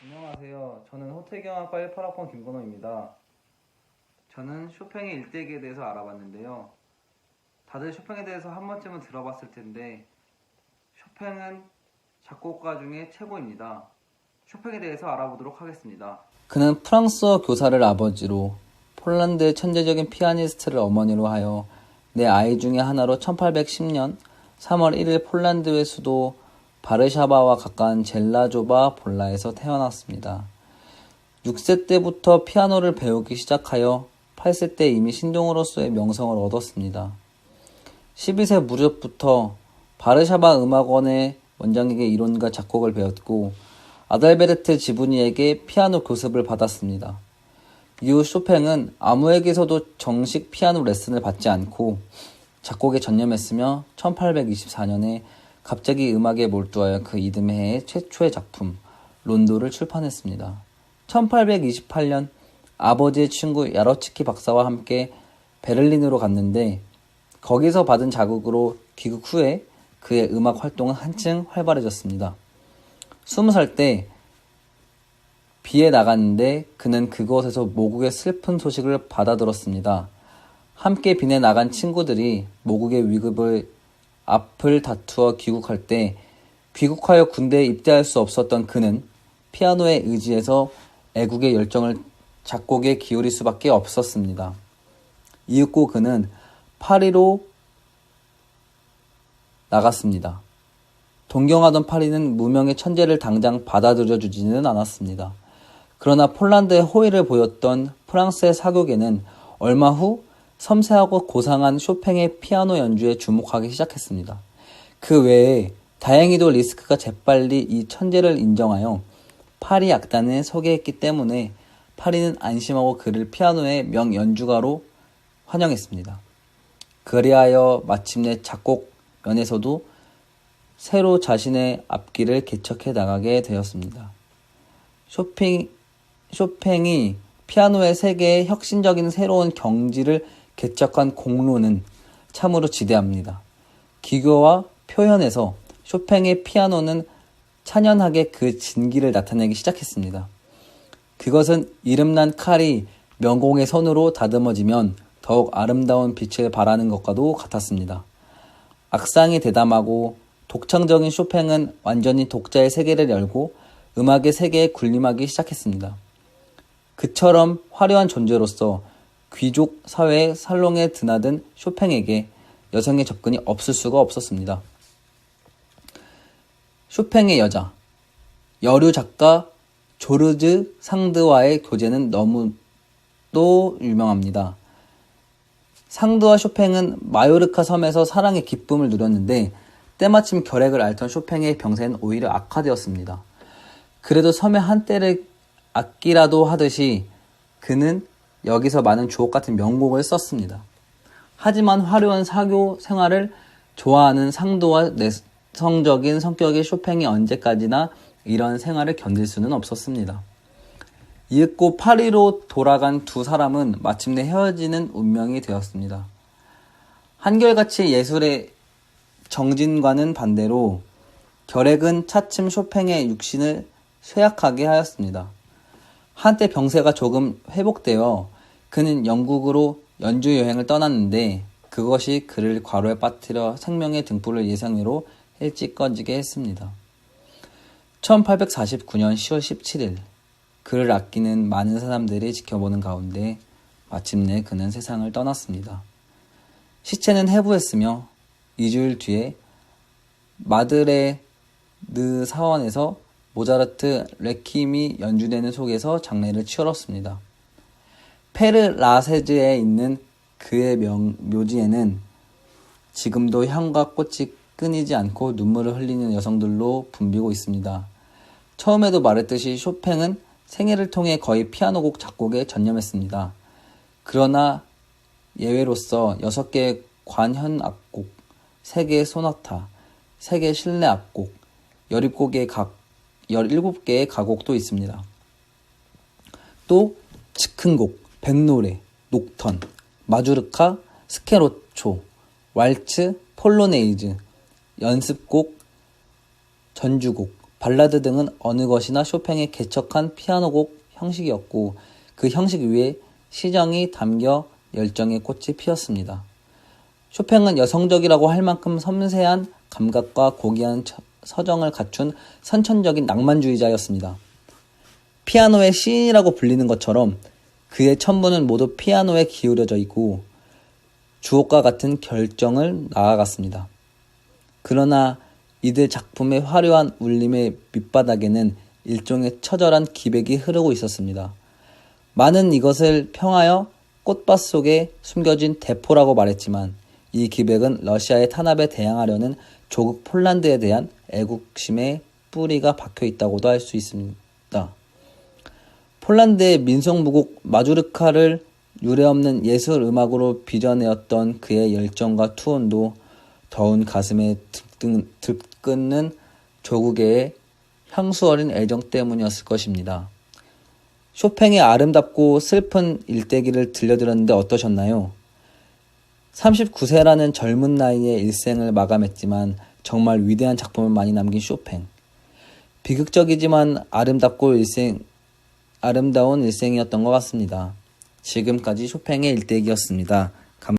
안녕하세요. 저는 호텔경영학과 18학번 김건호입니다. 저는 쇼팽의 일대기에 대해서 알아봤는데요. 다들 쇼팽에 대해서 한 번쯤은 들어봤을 텐데 쇼팽은 작곡가 중에 최고입니다. 쇼팽에 대해서 알아보도록 하겠습니다. 그는 프랑스어 교사를 아버지로 폴란드의 천재적인 피아니스트를 어머니로 하여 내 아이 중에 하나로 1810년 3월 1일 폴란드의 수도 바르샤바와 가까운 젤라조바 볼라에서 태어났습니다. 6세 때부터 피아노를 배우기 시작하여 8세 때 이미 신동으로서의 명성을 얻었습니다. 12세 무렵부터 바르샤바 음악원의 원장에게 이론과 작곡을 배웠고 아달베르트 지부니에게 피아노 교습을 받았습니다. 이후 쇼팽은 아무에게서도 정식 피아노 레슨을 받지 않고 작곡에 전념했으며 1824년에 갑자기 음악에 몰두하여 그 이듬해 해 최초의 작품 론도를 출판했습니다. 1828년 아버지의 친구 야로치키 박사와 함께 베를린으로 갔는데 거기서 받은 자극으로 귀국 후에 그의 음악 활동은 한층 활발해졌습니다. 20살 때 비에 나갔는데 그는 그곳에서 모국의 슬픈 소식을 받아들었습니다. 함께 빈에 나간 친구들이 모국의 위급을 앞을 다투어 귀국할 때 귀국하여 군대에 입대할 수 없었던 그는 피아노에 의지해서 애국의 열정을 작곡에 기울일 수밖에 없었습니다. 이윽고 그는 파리로 나갔습니다. 동경하던 파리는 무명의 천재를 당장 받아들여 주지는 않았습니다. 그러나 폴란드의 호의를 보였던 프랑스의 사교계는 얼마 후 섬세하고 고상한 쇼팽의 피아노 연주에 주목하기 시작했습니다. 그 외에 다행히도 리스크가 재빨리 이 천재를 인정하여 파리 악단에 소개했기 때문에 파리는 안심하고 그를 피아노의 명 연주가로 환영했습니다. 그리하여 마침내 작곡 면에서도 새로 자신의 앞길을 개척해 나가게 되었습니다. 쇼팽, 쇼팽이 피아노의 세계에 혁신적인 새로운 경지를 개척한 공로는 참으로 지대합니다. 기교와 표현에서 쇼팽의 피아노는 찬연하게 그 진기를 나타내기 시작했습니다. 그것은 이름난 칼이 명공의 손으로 다듬어지면 더욱 아름다운 빛을 발하는 것과도 같았습니다. 악상이 대담하고 독창적인 쇼팽은 완전히 독자의 세계를 열고 음악의 세계에 군림하기 시작했습니다. 그처럼 화려한 존재로서 귀족 사회의 살롱에 드나든 쇼팽에게 여성의 접근이 없을 수가 없었습니다. 쇼팽의 여자 여류 작가 조르즈 상드와의 교제는 너무도 유명합니다. 상드와 쇼팽은 마요르카 섬에서 사랑의 기쁨을 누렸는데 때마침 결핵을 앓던 쇼팽의 병세는 오히려 악화되었습니다. 그래도 섬의 한때를 악기라도 하듯이 그는 여기서 많은 주옥 같은 명곡을 썼습니다. 하지만 화려한 사교 생활을 좋아하는 상도와 내성적인 성격의 쇼팽이 언제까지나 이런 생활을 견딜 수는 없었습니다. 이윽고 파리로 돌아간 두 사람은 마침내 헤어지는 운명이 되었습니다. 한결같이 예술의 정진과는 반대로 결핵은 차츰 쇼팽의 육신을 쇠약하게 하였습니다. 한때 병세가 조금 회복되어 그는 영국으로 연주 여행을 떠났는데 그것이 그를 과로에 빠뜨려 생명의 등불을 예상으로 일찍 꺼지게 했습니다. 1849년 10월 17일 그를 아끼는 많은 사람들이 지켜보는 가운데 마침내 그는 세상을 떠났습니다. 시체는 해부했으며 2주일 뒤에 마드레드 사원에서 모자르트 레킴이 연주되는 속에서 장례를 치렀습니다. 페르라세즈에 있는 그의 명, 묘지에는 지금도 향과 꽃이 끊이지 않고 눈물을 흘리는 여성들로 붐비고 있습니다. 처음에도 말했듯이 쇼팽은 생애를 통해 거의 피아노곡 작곡에 전념했습니다. 그러나 예외로서 6개의 관현 악곡, 3개의 소나타, 3개의 실내 악곡, 17개의 각, 17개의 가곡도 있습니다. 또 즉흥곡, 백노래, 녹턴, 마주르카, 스케로초, 왈츠, 폴로네이즈, 연습곡, 전주곡, 발라드 등은 어느 것이나 쇼팽의 개척한 피아노곡 형식이었고 그 형식 위에 시정이 담겨 열정의 꽃이 피었습니다. 쇼팽은 여성적이라고 할 만큼 섬세한 감각과 고귀한 처- 서정을 갖춘 선천적인 낭만주의자였습니다. 피아노의 시인이라고 불리는 것처럼 그의 천부는 모두 피아노에 기울여져 있고 주옥과 같은 결정을 나아갔습니다. 그러나 이들 작품의 화려한 울림의 밑바닥에는 일종의 처절한 기백이 흐르고 있었습니다. 많은 이것을 평하여 꽃밭 속에 숨겨진 대포라고 말했지만 이 기백은 러시아의 탄압에 대항하려는 조국 폴란드에 대한 애국심의 뿌리가 박혀 있다고도 할 수 있습니다. 폴란드의 민속무곡 마주르카를 유례없는 예술 음악으로 빚어내었던 그의 열정과 투혼도 더운 가슴에 들끓- 들끓는 조국의 향수 어린 애정 때문이었을 것입니다. 쇼팽의 아름답고 슬픈 일대기를 들려드렸는데 어떠셨나요? 39세라는 젊은 나이에 일생을 마감했지만 정말 위대한 작품을 많이 남긴 쇼팽. 비극적이지만 아름답고 일생 아름다운 일생이었던 것 같습니다. 지금까지 쇼팽의 일대기였습니다.